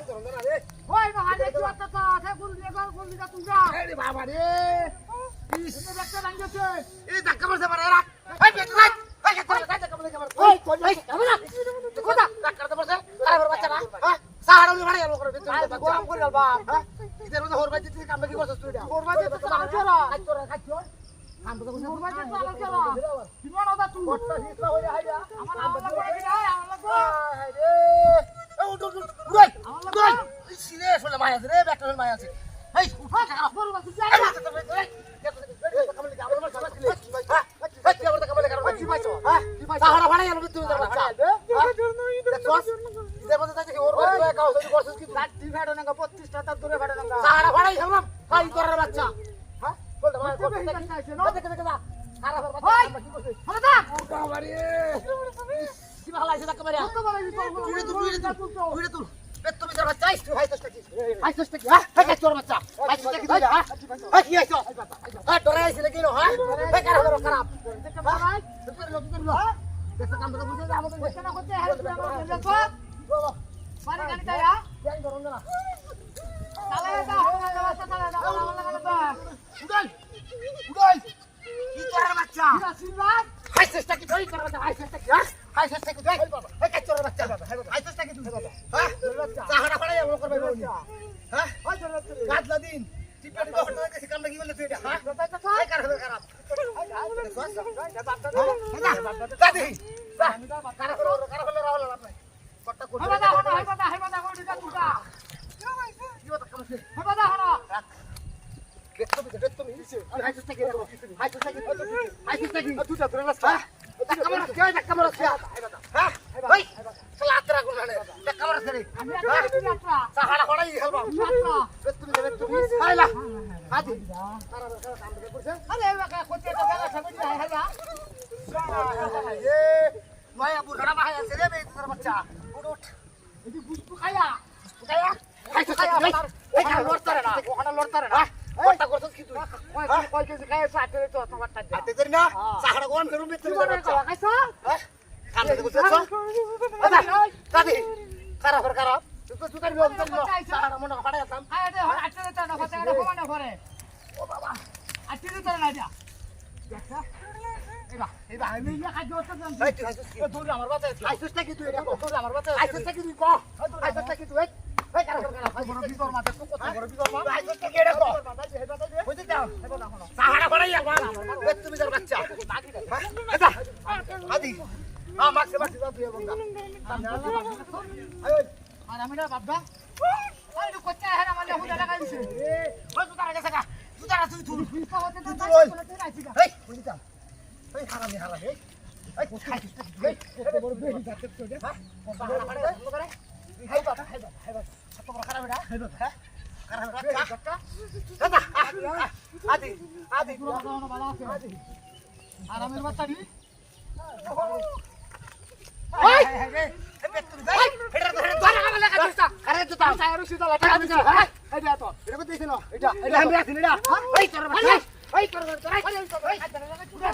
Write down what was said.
ওই না হাতে কি একটা তা আছে? গুরু গল গুরু দিয়ে তুই এই বাবা রে ইস, এটা দেখতে লাগছে। এই ধাক্কা মারছে আমার এরা এই বেশ রাখ এই ধাক্কা মারছে ধাক্কা মারছে আমার। ওই কই যাই যাবে না কোথা ধাক্কা মারছে আরে বাচ্চা না হ্যাঁ সাহারা উনি ভাড়া গেল করে দিতে আরে গরম করে গেল বাপ হ্যাঁ? ইদের মধ্যে হোর বাইতে কাম কি করছিস তুই তো কাজ কাজ কাম তো করছিস যে ওটা তুই? কটটা হিসা হইয়া হাইয়া আমার আমার করে কি আছে রে ব্যাকটা মায়া আছে। এই উঠা টাকা গরু বাসু যাই না লাঠি ফেড়ো না 32 টা তার দূরে ফেড়ো না হলো? দা কত বড় কি করব দেখতে পারাই না করতে আমার দেখো। পানি গানি তাইয়া তালে দা হলো না রাস্তা তালে দা হলো না হলো দা কিরা সিলবাস হ্যাঁ? ওই চলে চলে গাদলা দিন টিপের ঘটনা কাছে কামটা কি বলে তুই এটা হ্যাঁ কথা তো এই কার খারাপ দাদি দাদি কারা করে কারা করে রাহুল আপনি কটটা করতে হেবাদা হলো হেবাদা হেবাদা কোন দিকা তুকা কি কথা কামছে হেবাদা হলো গেটটো বিতে গেটটো মিছে আর হাইসুস থেকে হাইসুস থেকে হাইসুস থেকে দুটা ধরে না হ্যাঁ ধাক্কা মারছ কে ধাক্কা মারছ হ্যাঁ ওই শালা আত্রা কোন হালে ধাক্কা মারছ রে আমি একটা যাত্রা সাহারা হড়াই হেলবা হাদি কারা কারা কাম করছে আরে এবাকা কোতে তো গেলা সবই হাই হাইয়া এ মায়া বুড়া মায়া আছে রে বে তোর বাচ্চা। উঠ উঠ। এদি বুঝবু লড়তারে না ওখানে লড়তারে না। করছস কি তুই? কেজি তো না? সাহারা করুম বিতে খাইছো? হ্যাঁ? করছস দাদি করে খারাপ? তুমি বাচ্চা। এটা আদি হ্যাঁ মাকে বাচ্চা না এটা